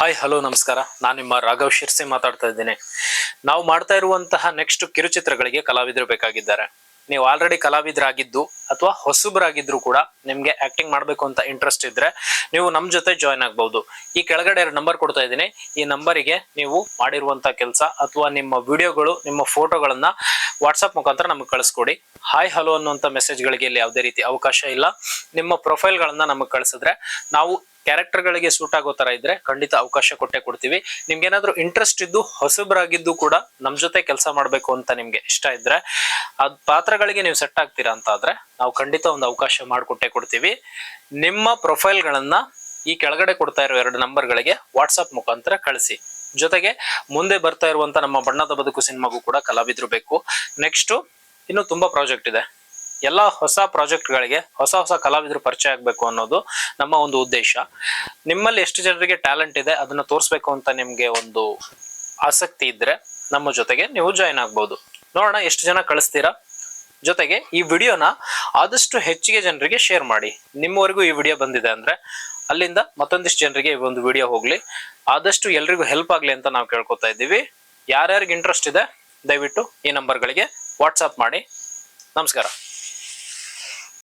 Hi hello ನಮಸ್ಕಾರ. ನಾನು ನಿಮ್ಮ ರಾಘವ್ ಶಿರ್ಸಿ ಮಾತಾಡ್ತಾ ಇದ್ದೀನಿ. ನಾವು ಮಾಡ್ತಾ ಇರುವಂತಹ ನೆಕ್ಸ್ಟ್ ಕಿರುಚಿತ್ರಗಳಿಗೆ ಕಲಾವಿದರು ಬೇಕಾಗಿದ್ದಾರೆ. ನೀವು ಆಲ್ರೆಡಿ ಕಲಾವಿದರಾಗಿದ್ದು ಅಥವಾ ಹೊಸಬರಾಗಿದ್ರು ಕೂಡ ನಿಮ್ಗೆ ಆಕ್ಟಿಂಗ್ ಮಾಡಬೇಕು ಅಂತ ಇಂಟ್ರೆಸ್ಟ್ ಇದ್ರೆ ನೀವು ನಮ್ಮ ಜೊತೆ ಜಾಯ್ನ್ ಆಗ್ಬಹುದು ಈ ಕೆಳಗಡೆ ಎರಡು ನಂಬರ್ ಕೊಡ್ತಾ ಇದ್ದೀನಿ. ಈ ನಂಬರಿಗೆ ನೀವು ಮಾಡಿರುವಂತ ಕೆಲಸ ಅಥವಾ ನಿಮ್ಮ ವಿಡಿಯೋಗಳು ನಿಮ್ಮ ಫೋಟೋಗಳನ್ನ ವಾಟ್ಸಪ್ ಮುಖಾಂತರ ನಮಗೆ ಕಳಿಸ್ಕೊಡಿ. ಹಾಯ್ ಹಲೋ ಅನ್ನುವಂಥ ಮೆಸೇಜ್ಗಳಿಗೆ ಇಲ್ಲಿ ಯಾವುದೇ ರೀತಿ ಅವಕಾಶ ಇಲ್ಲ. ನಿಮ್ಮ ಪ್ರೊಫೈಲ್ಗಳನ್ನ ನಮಗೆ ಕಳಿಸಿದ್ರೆ ನಾವು ಕ್ಯಾರೆಕ್ಟರ್ಗಳಿಗೆ ಸೂಟ್ ಆಗೋ ತರ ಇದ್ರೆ ಖಂಡಿತ ಅವಕಾಶ ಕೊಟ್ಟೆ ಕೊಡ್ತೀವಿ. ನಿಮ್ಗೆ ಏನಾದ್ರು ಇಂಟ್ರೆಸ್ಟ್ ಇದ್ದು ಹೊಸಬರಾಗಿದ್ದು ಕೂಡ ನಮ್ ಜೊತೆ ಕೆಲಸ ಮಾಡ್ಬೇಕು ಅಂತ ನಿಮ್ಗೆ ಇಷ್ಟ ಇದ್ರೆ, ಅದ್ ಪಾತ್ರಗಳಿಗೆ ನೀವು ಸೆಟ್ ಆಗ್ತೀರಾ ಅಂತ ಆದ್ರೆ ನಾವು ಖಂಡಿತ ಒಂದು ಅವಕಾಶ ಮಾಡಿಕೊಟ್ಟೆ ಕೊಡ್ತೀವಿ. ನಿಮ್ಮ ಪ್ರೊಫೈಲ್ಗಳನ್ನ ಈ ಕೆಳಗಡೆ ಕೊಡ್ತಾ ಇರೋ ಎರಡು ನಂಬರ್ಗಳಿಗೆ ವಾಟ್ಸಪ್ ಮುಖಾಂತರ ಕಳಿಸಿ. ಜೊತೆಗೆ ಮುಂದೆ ಬರ್ತಾ ಇರುವಂತ ನಮ್ಮ ಬಣ್ಣದ ಬದುಕು ಸಿನಿಮಾಗೂ ಕೂಡ ಕಲಾವಿದ್ರು ಬೇಕು. ನೆಕ್ಸ್ಟ್ ಇನ್ನು ತುಂಬಾ ಪ್ರಾಜೆಕ್ಟ್ ಇದೆ. ಎಲ್ಲ ಹೊಸ ಪ್ರಾಜೆಕ್ಟ್ಗಳಿಗೆ ಹೊಸ ಹೊಸ ಕಲಾವಿದರು ಪರಿಚಯ ಆಗಬೇಕು ಅನ್ನೋದು ನಮ್ಮ ಒಂದು ಉದ್ದೇಶ. ನಿಮ್ಮಲ್ಲಿ ಎಷ್ಟು ಜನರಿಗೆ ಟ್ಯಾಲೆಂಟ್ ಇದೆ ಅದನ್ನ ತೋರಿಸ್ಬೇಕು ಅಂತ ನಿಮಗೆ ಒಂದು ಆಸಕ್ತಿ ಇದ್ದರೆ ನಮ್ಮ ಜೊತೆಗೆ ನೀವು ಜಾಯಿನ್ ಆಗ್ಬೋದು. ನೋಡೋಣ ಎಷ್ಟು ಜನ ಕಳಿಸ್ತೀರಾ? ಜೊತೆಗೆ ಈ ವಿಡಿಯೋನ ಆದಷ್ಟು ಹೆಚ್ಚಿಗೆ ಜನರಿಗೆ ಶೇರ್ ಮಾಡಿ. ನಿಮ್ಮವರೆಗೂ ಈ ವಿಡಿಯೋ ಬಂದಿದೆ ಅಂದ್ರೆ ಅಲ್ಲಿಂದ ಮತ್ತೊಂದಿಷ್ಟು ಜನರಿಗೆ ಈ ಒಂದು ವಿಡಿಯೋ ಹೋಗ್ಲಿ. ಆದಷ್ಟು ಎಲ್ರಿಗೂ ಹೆಲ್ಪ್ ಆಗ್ಲಿ ಅಂತ ನಾವು ಕೇಳ್ಕೊತಾ ಇದ್ದೀವಿ. ಯಾರ್ಯಾರಿಗೆ ಇಂಟ್ರೆಸ್ಟ್ ಇದೆ, ದಯವಿಟ್ಟು ಈ ನಂಬರ್ಗಳಿಗೆ ವಾಟ್ಸಪ್ ಮಾಡಿ. ನಮಸ್ಕಾರ.